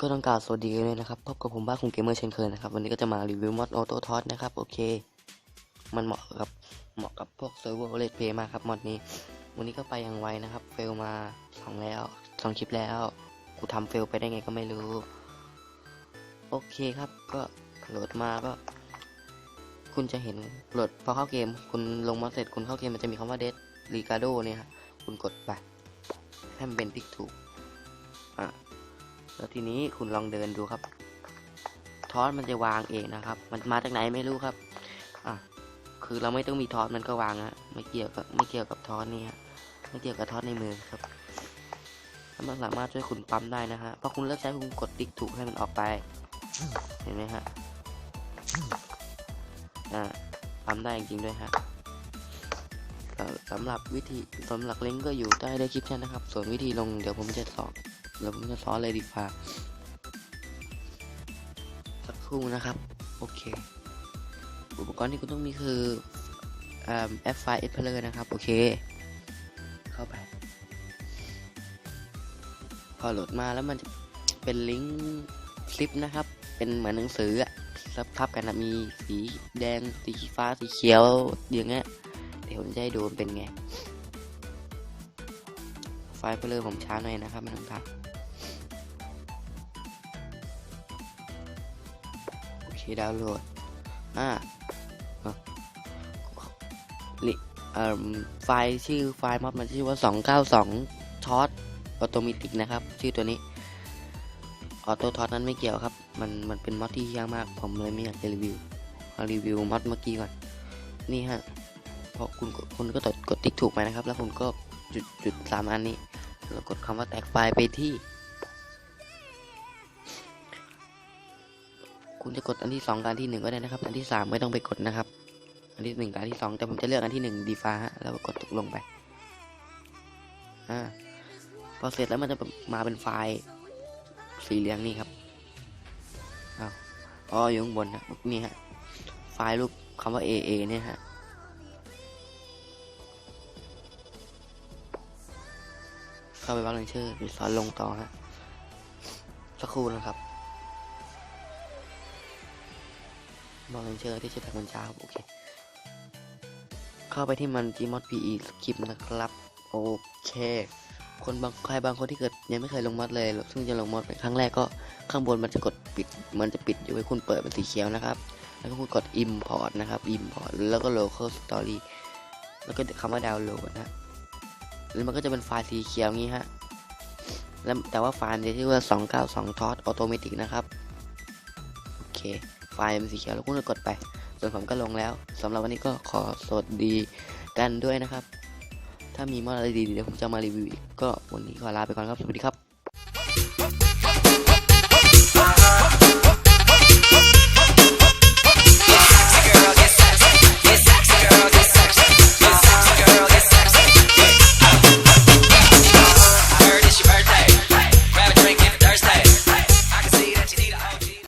ก็ต้องกล่าวสวัสดีกันเลยนะครับ พบกับผมบ้าคุงเกมเมอร์เช่นเคยนะครับ วันนี้ก็จะมารีวิวมอดออโต้ทอสนะครับ โอเค มันเหมาะกับเหมาะกับพวกเซิร์ฟเวอร์เลดเพย์มากครับมอดนี้ วันนี้ก็ไปอย่างไวนะครับ เฟลมาสองแล้วสองคลิปแล้ว กูทำเฟลไปได้ไงก็ไม่รู้ โอเคครับก็โหลดมาก็ คุณจะเห็นโหลดพอเข้าเกม คุณลงมอดเสร็จคุณเข้าเกมมันจะมีคำว่าเด d รีกาโดเนี่ยฮะคุณกดไปให้มันเป็นติ๊กถูกอะแล้วทีนี้คุณลองเดินดูครับทอสมันจะวางเองนะครับ มันมาจากไหนไม่รู้ครับอะคือเราไม่ต้องมีทอสมันก็วางฮะไม่เกี่ยวกับไม่เกี่ยวกับทอสนี่ฮะไม่เกี่ยวกับทอสในมือครับมันสามารถช่วยคุณปั๊มได้นะฮะพอคุณเลิกใช้คุณกดติ๊กถูกให้มันออกไป เห็นไหมฮะอ่าปั๊มได้จริงด้วยฮะสำหรับวิธีสำหรับลิงก์ก็อยู่ใต้ในคลิปชั่นนะครับ ส่วนวิธีลงเดี๋ยวผมจะสอนเดี๋ยวผมจะสอนเลยดีกว่าสักครู่นะครับ โอเค อุปกรณ์ที่คุณต้องมีคืออ่าแอปไฟล์ Explorer นะครับ โอเค เข้าไป พอโหลดมาแล้วมันจะเป็นลิงก์คลิปนะครับ เป็นเหมือนหนังสืออะทับทับกันนะมีสีแดงสีฟ้าสีเขียวอย่างเงี้ยเดี๋ยวผมจะให้ดูมันเป็นไง ไฟล์เพลอผมช้าหน่อยนะครับม่ต้องทำโอเคดาวน์โหลดอ่าลิเอ่อไฟล์ชื่อไฟล์มอดมันชื่อว่า 292ทอสออโตมิติกนะครับ ชื่อตัวนี้ ออโต้ทอสนั้นไม่เกี่ยวครับ มันมันเป็นม็อดที่ยากมาก ผมเลยไม่อยากจะรีวิวเอารีวิวม็อดเมื่อกี้ก่อน นี่ฮะพอคุณคุณก็กดกดติ๊กถูกไปนะครับ แล้วคุณก็จุดจุดสามอันนี้แล้วกดคำว่าแตกไฟล์ไปที่ คุณจะกดอันที่สองกับอันที่หนึ่งก็ได้นะครับ อันที่สามไม่ต้องไปกดนะครับ อันที่หนึ่งกับอันที่สองแต่ผมจะเลือกอันที่หนึ่งดีฟ้าฮะแล้วกดตกลงไปอ่าพอเสร็จแล้วมันจะมาเป็นไฟล์ สีเหลืองนี่ครับอ้าวอ๋ออยู่ข้างบนนะนี่ฮะ ไฟล์รูปคำว่า AA เนี่ยฮะเข้าไปวางเลนเชอร์หรือสอนลงต่อฮะสักครู่นะครับวางเลนเชอร์ที่จะทำมันช้าโอเค เข้าไปที่มัน Gmod PE คลิปนะครับ โอเค คนบางใครบางคนที่เกิดยังไม่เคยลงมอดเลยซึ่งจะลงมอดเป็นครั้งแรกก็ข้างบนมันจะกดปิด มันจะปิดอยู่ให้คุณเปิดเป็นสีเขียวนะครับ แล้วก็คุณกด import นะครับ import แล้วก็ local story แล้วก็คำว่าดาวน์โหลดนะแล้วมันก็จะเป็นไฟล์สีเขียวงี้ฮะแล้วแต่ว่าไฟล์มันจะชื่อว่า 292 t o s automatic นะครับ โอเค ไฟล์มันสีเขียวแล้วคุณก็กดไป ส่วนผมก็ลงแล้วสำหรับวันนี้ก็ขอสวัสดีกันด้วยนะครับ ถ้ามีมอดอะไรดีๆเดี๋ยวผมจะมารีวิวอีกก็วันนี้ขอลาไปก่อนครับ สวัสดีครับ